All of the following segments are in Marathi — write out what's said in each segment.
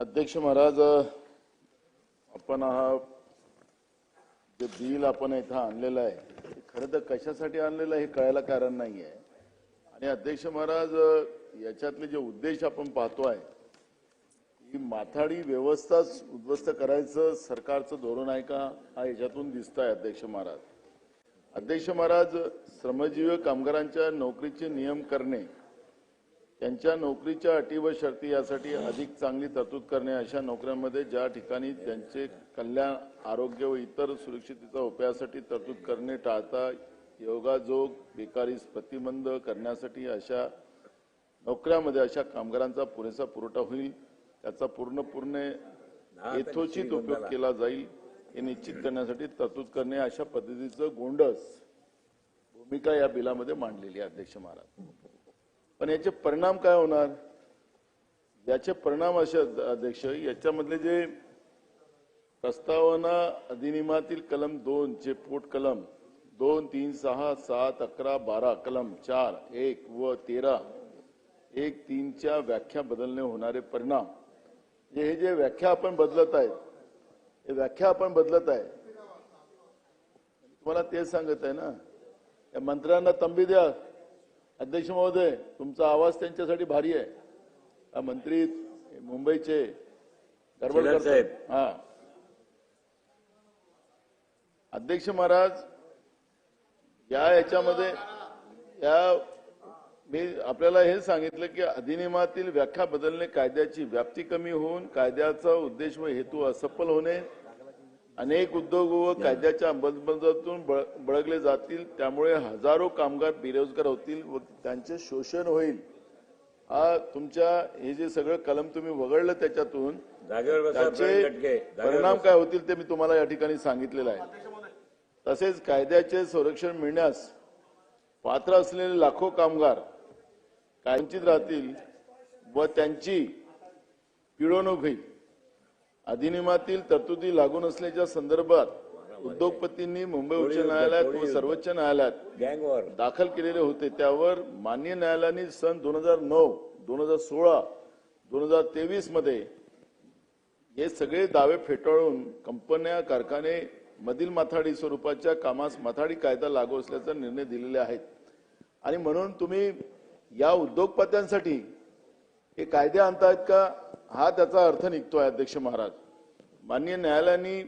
अध्यक्ष महाराज आपण हा जे बिल आपण इथं आणलेलं आहे ते खरं तर कशासाठी आणलेलं आहे हे कळायला कारण नाही आहे आणि अध्यक्ष महाराज याच्यातले जे उद्देश आपण पाहतोय ही माथाडी व्यवस्थाच उद्ध्वस्त करायचं सरकारचं धोरण आहे का हा याच्यातून दिसत आहे अध्यक्ष महाराज. अध्यक्ष महाराज श्रमजीवी कामगारांच्या नोकरीचे नियम करणे त्यांच्या नोकरीच्या अटी व शर्ती यासाठी अधिक चांगली तरतूद करणे अशा नोकऱ्यांमध्ये ज्या ठिकाणी त्यांचे कल्याण आरोग्य व इतर सुरक्षिततेच्या उपायासाठी तरतूद करणे टाळता योगाजोग बेकारीस प्रतिबंध करण्यासाठी अशा नोकऱ्यामध्ये अशा कामगारांचा पुरेसा पुरवठा होईल. त्याचा पूर्ण पूर्ण यथोचित उपयोग केला जाईल हे निश्चित करण्यासाठी तरतूद करणे अशा पद्धतीचं गोंडस भूमिका या बिलामध्ये मांडलेली आहे अध्यक्ष महाराज. पण याचे परिणाम काय होणार? याचे परिणाम असे अध्यक्ष याच्यामधले जे प्रस्तावना अधिनियमातील कलम दोन चे पोट कलम दोन तीन सहा सात अकरा बारा कलम चार एक व तेरा एक तीनच्या व्याख्या बदलणे होणारे परिणाम. जे हे जे व्याख्या आपण बदलत आहेत हे व्याख्या आपण बदलत आहे तुम्हाला तेच सांगत आहे ना? या मंत्र्यांना तंबी द्या. अध्यक्ष महोदय तुमचा आवाज त्यांच्यासाठी भारी आहे मंत्री मुंबईचे. साहेब. हा अध्यक्ष महाराज या याच्यामध्ये या मी आपल्याला हे सांगितलं की अधिनियमातील व्याख्या बदलणे कायद्याची व्याप्ती कमी होऊन कायद्याचा उद्देश व हेतू असफल होणे अनेक उद्योग व कायद्याच्या अंमलबजावणीतून बळ- बळगले जातील त्यामुळे हजारो कामगार बेरोजगार होतील व त्यांचे शोषण होईल. हा तुमच्या हे जे सगळं कलम तुम्ही वगळलं त्याच्यातून त्याचे परिणाम. काय होतील ते मी तुम्हाला या ठिकाणी सांगितलेलं आहे. तसेच कायद्याचे संरक्षण मिळण्यास पात्र असलेले लाखो कामगार वंचित राहतील व त्यांची पिळवणूक होईल. अधिनियमातील तरतुदी लागू नसल्याच्या संदर्भात उद्योगपतींनी मुंबई उच्च न्यायालयात व सर्वोच्च न्यायालयात दाखल केलेले होते. त्यावर मान्य न्यायालयाने सन दोन हजार नऊ दोन हजार सोळा दोन हजार तेवीसमध्ये हे सगळे दावे फेटाळून कंपन्या कारखाने मधील माथाडी स्वरूपाच्या कामास माथाडी कायदा लागू असल्याचा निर्णय दिलेले आहेत. आणि म्हणून तुम्ही या उद्योगपत्यांसाठी हे कायदे आणतायत का? हा त्याचा अर्थ निघतोय अध्यक्ष महाराज. मान्य न्यायालयाने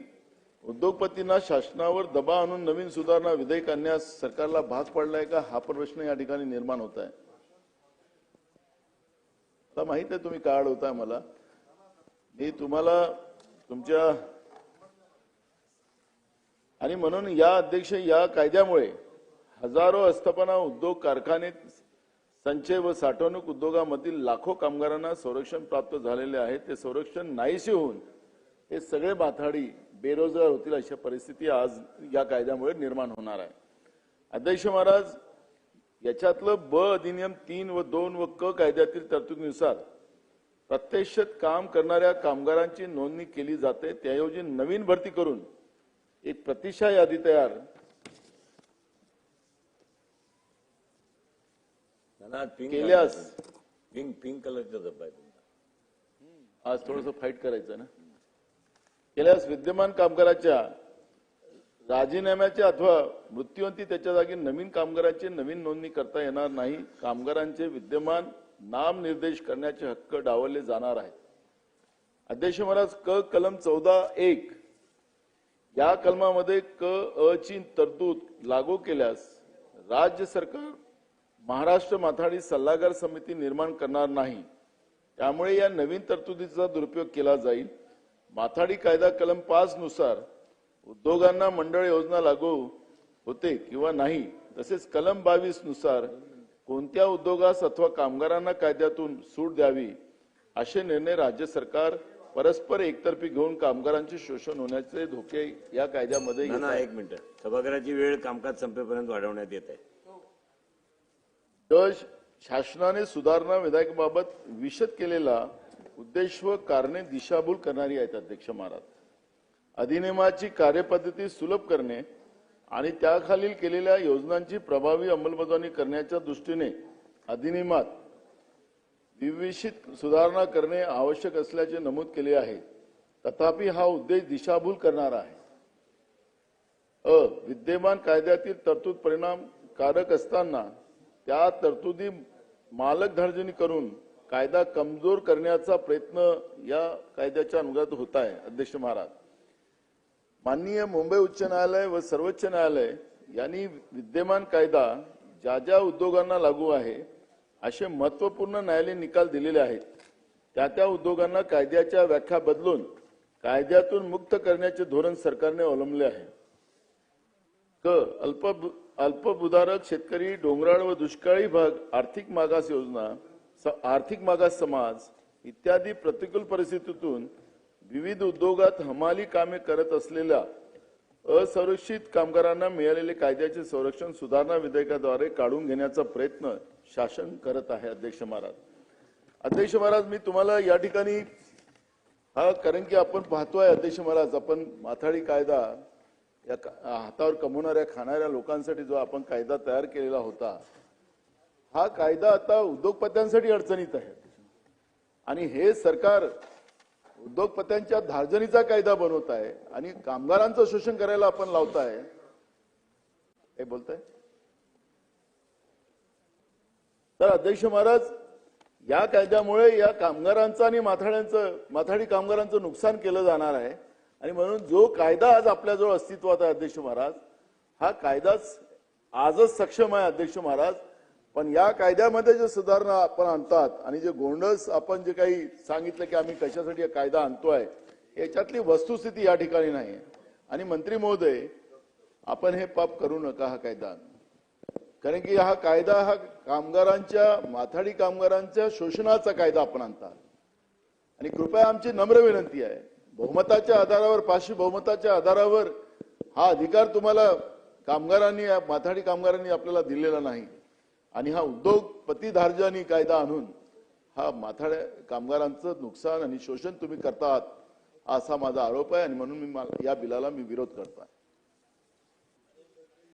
उद्योगपतींना शासनावर दबाव आणून नवीन सुधारणा विधेयक आणण्यास सरकारला भाग पडलाय का हा प्रश्न या ठिकाणी निर्माण होत आहे. मला माहीत आहे तुम्ही काय होताय मला मी तुम्हाला तुमच्या आणि म्हणून या अध्यक्ष या कायद्यामुळे हजारो आस्थापना उद्योग कारखाने संचय व साठवणूक उद्योगामधील लाखो कामगारांना संरक्षण प्राप्त झालेले आहे. ते संरक्षण नाहीसे होऊन हे सगळे माथाडी बेरोजगार होतील अशा परिस्थिती आज या कायद्यामुळे निर्माण होणार आहे. अध्यक्ष महाराज याच्यातलं ब अधिनियम तीन व दोन व क कायद्यातील तरतुदीनुसार प्रत्यक्षात काम करणाऱ्या कामगारांची नोंदणी केली जाते. त्याऐवजी नवीन भरती करून एक प्रतिशा यादी तयार पिंक केल्यास पिंक पिंक कलरचा डब्बा आहे तुमचा. आज थोडस फाईट करायचं ना? केल्यास विद्यमान कामगाराच्या राजीनाम्याचे अथवा मृत्यूवंती त्याच्या जागी नवीन कामगारांची नवीन नोंदणी करता येणार नाही. कामगारांचे विद्यमान नाम निर्देश करण्याचे हक्क डावलले जाणार आहेत. अध्यक्ष महाराज क कलम चौदा एक. या कलमामध्ये क अ ची तरतूद लागू केल्यास राज्य सरकार महाराष्ट्र माथाडी सल्लागार समिती निर्माण करणार नाही त्यामुळे या नवीन तरतुदीचा दुरुपयोग केला जाईल. माथाडी कायदा कलम पाच नुसार उद्योगांना मंडळ योजना लागू होते किंवा नाही तसेच कलम बावीसनुसार कोणत्या उद्योगास अथवा कामगारांना कायद्यातून सूट द्यावी असे निर्णय राज्य सरकार परस्पर एकतर्फी घेऊन कामगारांचे शोषण होण्याचे धोके या कायद्यामध्ये. एक मिनिट. सभागृहाची वेळ कामकाज संपेपर्यंत वाढवण्यात येत आहे. शासनाने सुधारणा विधेयकाबाबत विशद केलेला उद्देश व कारणे दिशाभूल करणारी आहेत अध्यक्ष महाराज. अधिनियमाची कार्यपद्धती सुलभ करणे आणि त्याखालील केलेल्या योजनांची प्रभावी अंमलबजावणी करण्याच्या दृष्टीने अधिनियमात विविषित सुधारणा करणे आवश्यक असल्याचे नमूद केले आहे. तथापि हा उद्देश दिशाभूल करणारा आहे. अ विद्यमान कायद्यातील तरतूद परिणामकारक असताना त्या तरतुदी मालकधार्जनी करून कायदा कमजोर करण्याचा प्रयत्न या कायद्याच्या अनुगत होत आहे अध्यक्ष महाराज. माननीय मुंबई उच्च न्यायालय व सर्वोच्च न्यायालय यांनी विद्यमान कायदा ज्या ज्या उद्योगांना लागू आहे असे महत्त्वपूर्ण न्यायालयीन निकाल दिलेले आहेत त्या त्या उद्योगांना कायद्याच्या व्याख्या बदलून कायद्यातून मुक्त करण्याचे धोरण सरकारने अवलंबले आहे. क. अल्प अल्पभूधारक शेतकरी डोंगराळ व दुष्काळी भाग आर्थिक मागास योजना स- आर्थिक मागास समाज इत्यादी प्रतिकूल परिस्थितीतून विविध उद्योगात हमाली कामे करत असलेल्या असुरक्षित कामगारांना मिळालेले कायद्याचे संरक्षण सुधारणा विधेयकाद्वारे काढून घेण्याचा प्रयत्न शासन करत आहे अध्यक्ष महाराज. अध्यक्ष महाराज मी तुम्हाला या ठिकाणी हा कारण की आपण पाहतोय अध्यक्ष महाराज आपण माथाडी कायदा या हातावर कमवणाऱ्या खाणाऱ्या लोकांसाठी जो आपण कायदा तयार केलेला होता हा कायदा आता उद्योगपत्यांसाठी अडचणीत आहे. आणि हे सरकार उद्योगपत्यांच्या धार्जनीचा कायदा बनवत आहे आणि कामगारांचं शोषण करायला आपण लावताय. हे बोलताय? तर अध्यक्ष महाराज या कायद्यामुळे या कामगारांचं आणि माथाड्यांचं माथाडी कामगारांचं नुकसान केलं जाणार आहे. आणि म्हणून जो कायदा आज आपल्याजवळ अस्तित्वात आहे अध्यक्ष महाराज हा कायदाच आजच सक्षम आहे अध्यक्ष महाराज. पण या कायद्यामध्ये जे सुधारणा आपण आणतात आणि जे गोंडस आपण जे काही सांगितलं की आम्ही कशासाठी हा कायदा आणतोय याच्यातली वस्तुस्थिती या ठिकाणी नाही आणि मंत्री महोदय आपण हे पाप करू नका हा कायदा कारण की हा कायदा हा कामगारांच्या माथाडी कामगारांच्या शोषणाचा कायदा आपण आणतात. आणि कृपया आमची नम्र विनंती आहे बहुमताच्या आधारावर पाचशे बहुमताच्या आधारावर हा अधिकार तुम्हाला कामगारांनी माथाडी कामगारांनी आपल्याला दिलेला नाही. आणि हा उद्योगपती धार्जानी कायदा आणून हा माथाड्या कामगारांचं नुकसान आणि शोषण तुम्ही करतात असा माझा आरोप आहे आणि म्हणून मी या बिलाला मी विरोध करतो आहे